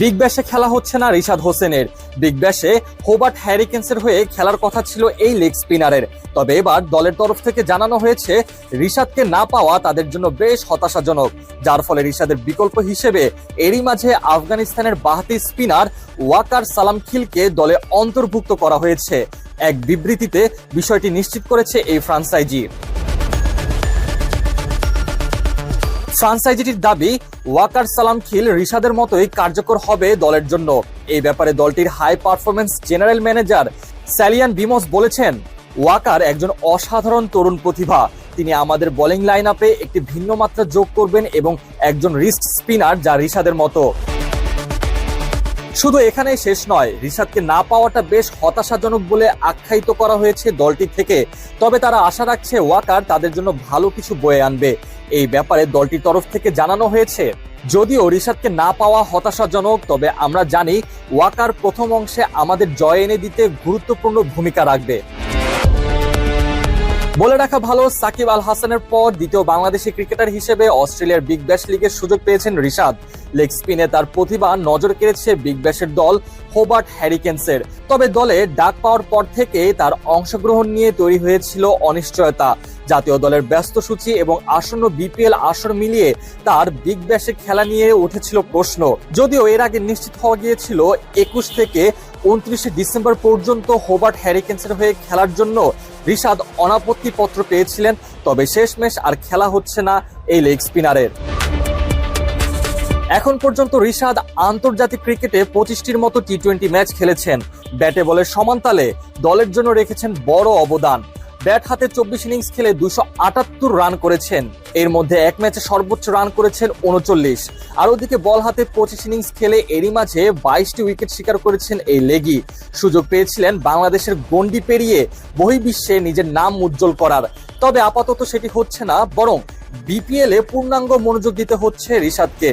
Big ব্যাশে খেলা হচ্ছে না রিশাদ হোসেনের। বিগ ব্যাশে হোবার্ট হ্যারিকেন্সের হয়ে খেলার কথা ছিল এই লেগ স্পিনারের। তবে এবার দলের তরফ থেকে জানানো হয়েছে, রিশাদকে না পাওয়া তাদের জন্য বেশ হতাশাজনক। যার ফলে রিশাদের বিকল্প হিসেবে এরই মাঝে আফগানিস্তানের বাহাতি স্পিনার ওয়াকার সালাম খিলকে দলে অন্তর্ভুক্ত করা হয়েছে। এক বিবৃতিতে বিষয়টি নিশ্চিত করেছে এই ফ্রান্সাইজি। ফ্রান্সাইজিটির দাবি, ওয়াকার সালাম খিল রিশাদের মতোই কার্যকর হবে দলের জন্য। এই ব্যাপারে দলটির high performance general manager স্যালিয়ান beans বলেছেন, ওয়াকার একজন অসাধারণ তরুণ প্রতিভা। তিনি আমাদের বোলিং লাইন আপে একটি ভিন্ন মাত্রা যোগ করবেন এবং একজন রিস্ক স্পিনার যা রিশাদের মতো। শুধু এখানেই শেষ নয়, রিশাদকে না পাওয়াটা বেশ হতাশাজনক বলে আখ্যায়িত করা হয়েছে দলটি থেকে। তবে তারা আশা রাখছে ওয়াকার তাদের জন্য ভালো কিছু বয়ে আনবে। এই ব্যাপারে দলটির তরফ থেকে জানানো হয়েছে। যদিও রিশাদকে না পাওয়া হতাশাজনক, তবে আমরা জানি ওয়াকার প্রথম অংশে আমাদের জয় এনে দিতে গুরুত্বপূর্ণ ভূমিকা রাখবে। বলে রাখা ভালো, সাকিব আল হাসানের পর দ্বিতীয় বাংলাদেশি ক্রিকেটার হিসেবে অস্ট্রেলিয়ার বিগ ব্যাশ লিগের সুযোগ পেয়েছেন রিশাদ। লেগ স্পিনে তার প্রতিভা নজর কেড়েছে বিগ ব্যাশের দল হোবার্ট হ্যারিকেন্সের। তবে দলে ডাক পাওয়ার পর থেকে তার অংশগ্রহণ নিয়ে তৈরি হয়েছিল অনিশ্চয়তা। জাতীয় দলের ব্যস্ত সূচি এবং আসন্ন বিপিএল আসর মিলিয়ে তার বিগ ব্যাশে খেলা নিয়ে উঠেছিল প্রশ্ন। যদিও এর আগে নিশ্চিত হওয়া গিয়েছিল, একুশ থেকে উনত্রিশে ডিসেম্বর পর্যন্ত হোবার্ট হ্যারিকেন্সের হয়ে খেলার জন্য রিশাদ অনাপত্তি পত্র পেয়েছিলেন, তবে শেষমেশ আর খেলা হচ্ছে না এই লেগ স্পিনারের। এখন পর্যন্ত রিশাদ আন্তর্জাতিক ক্রিকেটে পঁচিশটির মতো টি টোয়েন্টি ম্যাচ খেলেছেন। ব্যাটে বলের সমান্তালে দলের জন্য রেখেছেন বড় অবদান। ব্যাট হাতে চব্বিশ ইনিংস খেলে দুশো আটাত্তর রান করেছেন। এর মধ্যে এক ম্যাচে সর্বোচ্চ রান করেছেন উনচল্লিশ। আর ওদিকে বল হাতে পঁচিশ ইনিংস খেলে এরই মাঝে বাইশটি উইকেট শিকার করেছেন এই লেগি। সুযোগ পেয়েছিলেন বাংলাদেশের গন্ডি পেরিয়ে বহির্বিশ্বে নিজের নাম উজ্জ্বল করার। তবে আপাতত সেটি হচ্ছে না, বরং বিপিএল পূর্ণাঙ্গ মনোযোগ দিতে হচ্ছে রিশাদকে।